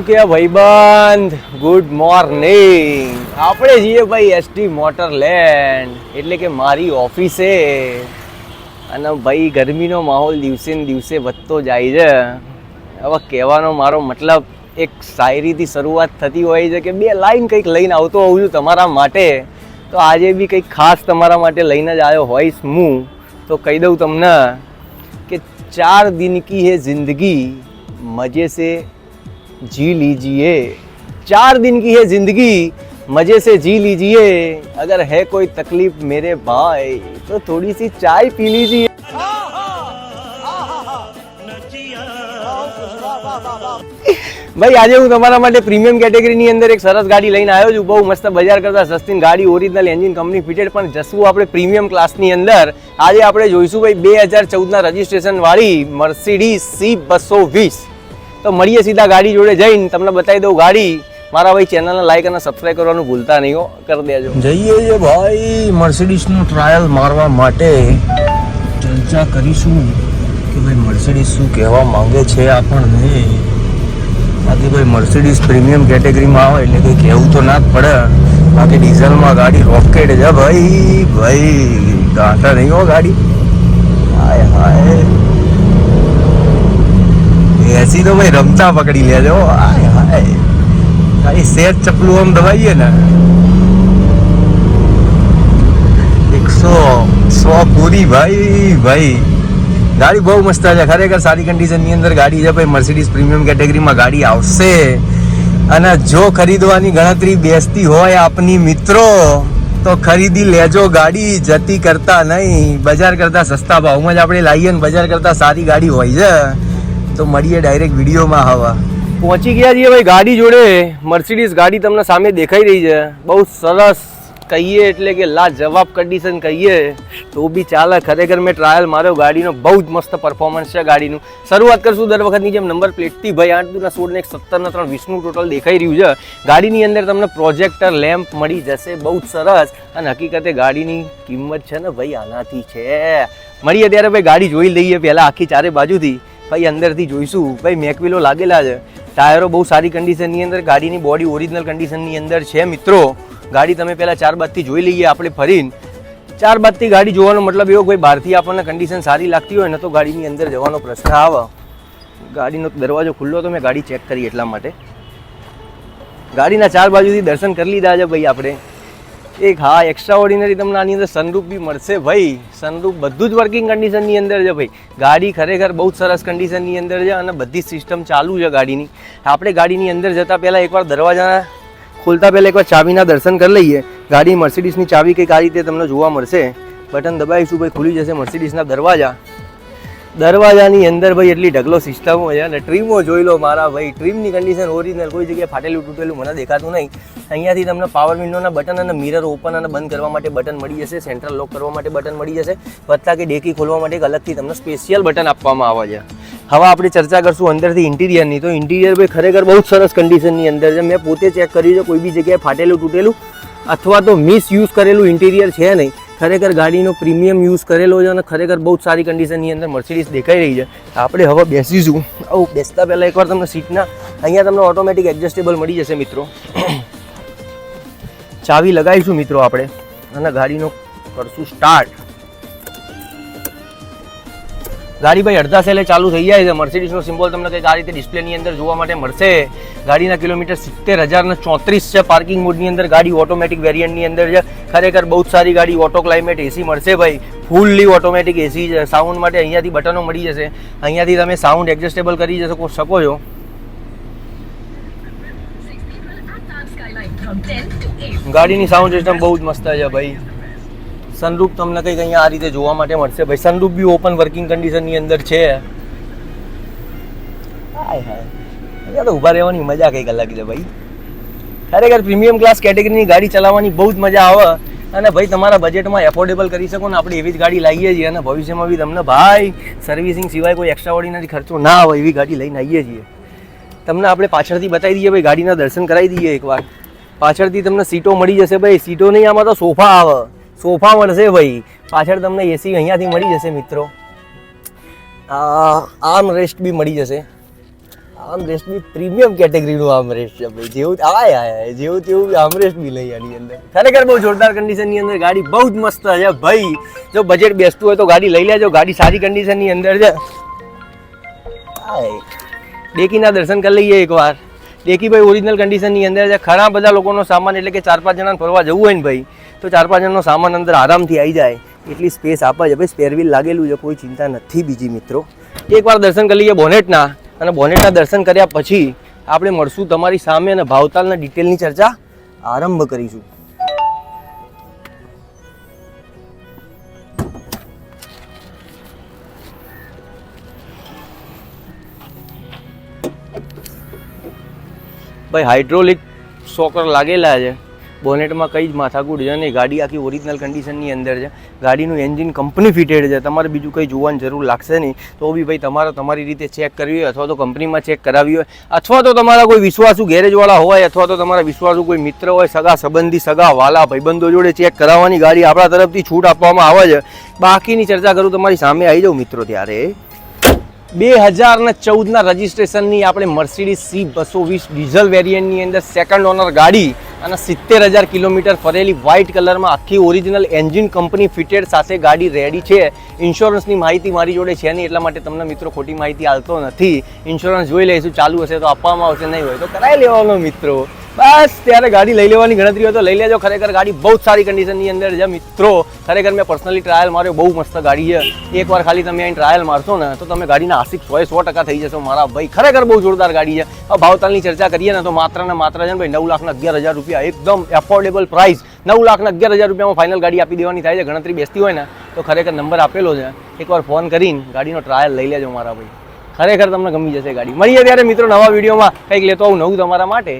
શું કે ભાઈબંધ? ગુડ મોર્નિંગ આપણે જઈએ ભાઈ એસટી મોટરલેન્ડ એટલે કે મારી ઓફિસે. અને ભાઈ, ગરમીનો માહોલ દિવસે ને દિવસે વધતો જાય છે. હવે કહેવાનો મારો મતલબ, એક શાયરીથી શરૂઆત થતી હોય છે કે બે લાઈન કંઈક લઈને આવતો હોઉં છું તમારા માટે. તો આજે બી કંઈક ખાસ તમારા માટે લઈને જ આવ્યો હોઈશ હું. તો કહી દઉં તમને કે ચાર દિન કી હે જિંદગી, મજે સે जी लीजिए चार दिन की है जिंदगी मजे से जी लीजिए अगर है कोई तकलीफ मेरे भाई तो थोड़ी सी चाय पी लीजिए ભાઈ આજે હું તમારા માટે પ્રીમિયમ કેટેગરીની અંદર એક સરસ ગાડી લઈને આવ્યો છું બહુ મસ્ત બજાર કરતા સસ્તી ગાડી ઓરિજિનલ એન્જિન કંપની ફિટેડ પણ જશું આપણે પ્રીમિયમ ક્લાસની અંદર આજે આપણે જોઈશું ભાઈ બે હજાર ચૌદના રજિસ્ટ્રેશન વાળી મર્સિડીઝ સી બસો વીસ તો મળીએ સીધા ગાડી જોડે જઈને. તમને બતાવી દઉં ગાડી. મારા ભાઈ ચેનલને લાઈક અને સબસ્ક્રાઈબ કરવાનું ભૂલતા નહીં હો. કરી દેજો. જઈએ છે ભાઈ મર્સિડીઝનું ટ્રાયલ મારવા માટે ચર્ચા કરીશું કે ભાઈ મર્સિડીઝ શું કહેવા માંગે છે આપણને બાકી ભાઈ મર્સિડીઝ પ્રીમિયમ કેટેગરીમાં આવે એટલે કંઈ કહેવું તો ના જ પડે. બાકી ડીઝલમાં ગાડી રોકેટ છે ભાઈ. ભાઈ, ગાંઠા નહીં હો ગાડી. હાય હાય. એસી તો ભાઈ રમતા પકડી લેજો હાય હાય. ખાલી સેજ ચપલું આમ દબાઈએ ને. એકસો સો પૂરી, ભાઈ ભાઈ. ગાડી બહુ મસ્ત છે. ખરેખર સારી કન્ડિશનની અંદર ગાડી છે. ભાઈ મર્સિડીઝ પ્રીમિયમ કેટેગરીમાં ગાડી આવશે. અને જો ખરીદવાની ગણતરી બેસતી હોય આપની મિત્રો, તો ખરીદી લેજો ગાડી. જતી કરતા નહીં. બજાર કરતા સસ્તા ભાવમાં જ આપણે લાવીએ ને બજાર કરતા સારી ગાડી હોય છે. તો મળીએ ડાયરેક્ટ વિડીયોમાં હવા. પહોંચી ગયા છીએ ભાઈ ગાડી જોડે. મર્સિડીઝ ગાડી તમને સામે દેખાઈ રહી છે. બહુ સરસ કહીએ એટલે કે લા જવાબ કન્ડિશન કહીએ. તો બી ચાલે, ખરેખર મેં ટ્રાયલ માર્યો. ગાડીનો બહુ જ મસ્ત પરફોર્મન્સ છે ગાડીનું. શરૂઆત કરશું દર વખતની જેમ નંબર પ્લેટથી ભાઈ, આઠ દુના સોળ ને એક સત્તરના ત્રણ વીસનું ટોટલ દેખાઈ રહ્યું છે. ગાડીની અંદર તમને પ્રોજેક્ટર લેમ્પ મળી જશે. બહુ જ સરસ. અને હકીકતે ગાડીની કિંમત છે ને ભાઈ આનાથી છે. મળીએ ત્યારે ભાઈ ગાડી જોઈ લઈએ પહેલાં આખી ચારે બાજુથી. ભાઈ, અંદરથી જોઈશું. ભાઈ, મેકવિલો લાગેલા છે. ટાયરો બહુ સારી કન્ડિશનની અંદર, ગાડીની બોડી ઓરિજિનલ કન્ડિશનની અંદર છે મિત્રો. ગાડી તમે પહેલાં ચાર બાદથી જોઈ લઈએ આપણે ફરીને. ચાર બાદથી ગાડી જોવાનો મતલબ એવો, કોઈ બહારથી આપણને કન્ડિશન સારી લાગતી હોય ને તો ગાડીની અંદર જવાનો પ્રશ્ન આવે. ગાડીનો દરવાજો ખુલ્લો તો મેં ગાડી ચેક કરી એટલા માટે. ગાડીના ચાર બાજુથી દર્શન કરી લીધા છે ભાઈ આપણે. એક, હા એક્સ્ટ્રા ઓર્ડિનરી તમને આની અંદર સનરૂફ બી મળશે ભાઈ. સનરૂફ બધું જ વર્કિંગ કન્ડિશનની અંદર છે ભાઈ. ગાડી ખરેખર બહુ જ સરસ કન્ડિશનની અંદર છે અને બધી સિસ્ટમ ચાલુ છે ગાડીની. આપણે ગાડીની અંદર જતાં પહેલાં એકવાર દરવાજાના ખોલતા પહેલાં એકવાર ચાવીના દર્શન કરી લઈએ. ગાડી મર્સિડીસની ચાવી કંઈક આ રીતે તમને જોવા મળશે. બટન દબાવીશું ભાઈ, ખુલી જશે મર્સિડીસના દરવાજા. દરવાજાની અંદર ભાઈ એટલી ઢગલો સિસ્ટમો છે અને ટ્રીમો જોઈ લો મારા ભાઈ. ટ્રીમની કન્ડિશન ઓરિજિનલ કોઈ જગ્યાએ ફાટેલું તૂટેલું મને દેખાતું નહીં. અહીંયાથી તમને પાવર વિન્ડોના બટન અને મિરર ઓપન અને બંધ કરવા માટે બટન મળી જશે. સેન્ટ્રલ લોક કરવા માટે બટન મળી જશે. વત્તા કે ડેકી ખોલવા માટે એક અલગથી તમને સ્પેશિયલ બટન આપવામાં આવે છે. હવે આપણે ચર્ચા કરશું અંદરથી ઇન્ટિરિયરની તો ઇન્ટિરિયર ભાઈ ખરેખર બહુ સરસ કન્ડિશનની અંદર છે. મેં પોતે ચેક કર્યું છે કોઈ બી જગ્યાએ ફાટેલું તૂટેલું અથવા તો મિસ યુઝ કરેલું ઇન્ટિરિયર છે નહીં. ખરેખર ગાડીનો પ્રીમિયમ યુઝ કરેલો છે અને ખરેખર બહુ જ સારી કન્ડિશનની અંદર મર્સિડીઝ દેખાઈ રહી છે. આપણે હવે બેસીશું. આવું બેસતા પહેલાં એકવાર તમને સીટના, અહીંયા તમને ઓટોમેટિક એડજસ્ટેબલ મળી જશે મિત્રો. ચાવી લગાવીશું મિત્રો આપણે અને ગાડીનો કરશું સ્ટાર્ટ ગાડી ભાઈ અડધા સેલે ચાલુ થઈ જાય છે. મર્સિડીઝનો સિમ્બોલ તમને કંઈક આ રીતે ડિસ્પ્લેની અંદર જોવા માટે મળશે. ગાડીના કિલોમીટર સિત્તેર હજાર ને ચોત્રીસ છે. પાર્કિંગ મોડની અંદર ગાડી ઓટોમેટિક વેરિયન્ટની અંદર છે. ખરેખર બહુ જ સારી ગાડી ઓટો ક્લાઇમેટ એસી મળશે ભાઈ. ફૂલ્લી ઓટોમેટિક એસી છે. સાઉન્ડ માટે અહીંયાથી બટનો મળી જશે. અહીંયાથી તમે સાઉન્ડ એડજસ્ટેબલ કરી શકો શકો છો. ગાડીની સાઉન્ડ સિસ્ટમ બહુ જ મસ્ત છે ભાઈ. સનરૂફ તમને કંઈક અહીંયા આ રીતે જોવા માટે મળશે ભાઈ. સનરૂફ બી ઓપન વર્કિંગ કન્ડિશનની અંદર છે. હાય હાય. અહીંયા તો ઊભા રહેવાની મજા કંઈક અલગ છે ભાઈ. ખરેખર પ્રીમિયમ ક્લાસ કેટેગરીની ગાડી ચલાવવાની બહુ જ મજા આવે. અને ભાઈ, તમારા બજેટમાં એફોર્ડેબલ કરી શકો ને આપણે એવી જ ગાડી લાવીએ છીએ અને ભવિષ્યમાં બી તમને ભાઈ સર્વિસિંગ સિવાય કોઈ એક્સ્ટ્રા ઓર્ડિનરી ખર્ચો ના આવે એવી ગાડી લઈને આવીએ છીએ. તમને આપણે પાછળથી બતાવી દઈએ ભાઈ, ગાડીના દર્શન કરાવી દઈએ એકવાર. પાછળથી તમને સીટો મળી જશે ભાઈ. સીટો નહીં, આમાં તો સોફા આવે. સોફા મળશે ભાઈ. પાછળ તમને એસી અહીંયાથી મળી જશે મિત્રો. આર્મ રેસ્ટ બી મળી જશે. આમરેસ્ટ બી પ્રીમિયમ કેટેગરીનું આમ રેસ છે ભાઈ. જેવું આય આય જેવું તેવું આમ રેસ બી લઈ આની અંદર. ખરેખર બહુ જોરદાર કન્ડિશનની અંદર ગાડી બહુ જ મસ્ત છે ભાઈ. જો બજેટ બેસતું હોય તો ગાડી લઈ લેજો. ગાડી સારી કન્ડિશનની અંદર છે. ડેકીના દર્શન કરી લઈએ એકવાર. ડેકી ભાઈ ઓરિજિનલ કન્ડિશનની અંદર છે. ઘણા બધા લોકોનો સામાન એટલે કે ચાર પાંચ જણાને ફરવા જવું હોય ને ભાઈ, તો ચાર પાંચ જણનો સામાન અંદર આરામથી આવી જાય. એટલી સ્પેસ આપે છે. ભાઈ સ્પેરવીલ લાગેલું છે. કોઈ ચિંતા નથી બીજી મિત્રો. એકવાર દર્શન કરી લઈએ બોનેટના અને બોનેટના દર્શન કર્યા પછી આપણે મળશું તમારી સામે અને ભાવતાલના ડિટેલની ચર્ચા આરંભ કરીશું. ભાઈ હાઇડ્રોલિક સોકર લાગેલા છે. બોનેટમાં કઈ જ માથાકૂટ છે નહીં. ગાડી આખી ઓરિજિનલ કન્ડિશનની અંદર છે. ગાડીનું એન્જિન કંપની ફિટેડ છે. તમારે બીજું કંઈ જોવાની જરૂર લાગશે નહીં. તો બી ભાઈ તમારે તમારી રીતે ચેક કરવી હોય અથવા તો કંપનીમાં ચેક કરાવી હોય અથવા તો તમારા કોઈ વિશ્વાસુ ગેરેજવાળા હોય અથવા તો તમારા વિશ્વાસુ કોઈ મિત્ર હોય, સગા સંબંધી, સગા વાલા, ભાઈબંધો જોડે ચેક કરાવવાની ગાડી આપણા તરફથી છૂટ આપવામાં આવે છે. બાકીની ચર્ચા કરું તમારી સામે આવી જાઉં મિત્રો ત્યારે. બે હજાર ને ચૌદના રજિસ્ટ્રેશનની આપણે મર્સિડીઝ સી બસો વીસ ડીઝલ વેરિયન્ટની અંદર સેકન્ડ ઓનર ગાડી અને સિત્તેર હજાર કિલોમીટર ફરેલી વ્હાઇટ કલરમાં આખી ઓરિજિનલ એન્જિન કંપની ફિટેડ સાથે ગાડી રેડી છે. ઇન્સ્યોરન્સની માહિતી મારી જોડે છે નહીં, એટલા માટે તમને મિત્રો ખોટી માહિતી આવતો નથી. ઇન્સ્યોરન્સ જોઈ લઈશું, ચાલુ હશે તો આપવામાં આવશે, નહીં હોય તો કરાવી લેવાનો મિત્રો. બસ, ત્યારે ગાડી લઈ લેવાની ગણતરી હોય તો લઈ લેજો. ખરેખર ગાડી બહુ જ સારી કન્ડિશનની અંદર છે મિત્રો. ખરેખર મેં પર્સનલી ટ્રાયલ માર્યો, બહુ મસ્ત ગાડી છે. એકવાર ખાલી તમે અહીં ટ્રાયલ મારશો ને, તો તમે ગાડીના આશિક સો સો ટકા થઈ જશો. મારા ભાઈ ખરેખર બહુ જોરદાર ગાડી છે. ભાવતાલની ચર્ચા કરીએ ને, તો માત્ર ને માત્ર છે ને ભાઈ, નવ લાખના અગિયાર હજાર રૂપિયા એકદમ એફોર્ડેબલ પ્રાઇસ નવ લાખના અગિયાર હજાર રૂપિયામાં ફાઇનલ ગાડી આપી દેવાની થાય છે. ગણતરી બેસતી હોય ને, તો ખરેખર નંબર આપેલો છે. એકવાર ફોન કરીને ગાડીનો ટ્રાયલ લઈ લેજો મારા ભાઈ. ખરેખર તમને ગમી જશે ગાડી. મળીએ ત્યારે મિત્રો નવા વિડીયોમાં. કંઈક લેતો આવું નવું તમારા માટે.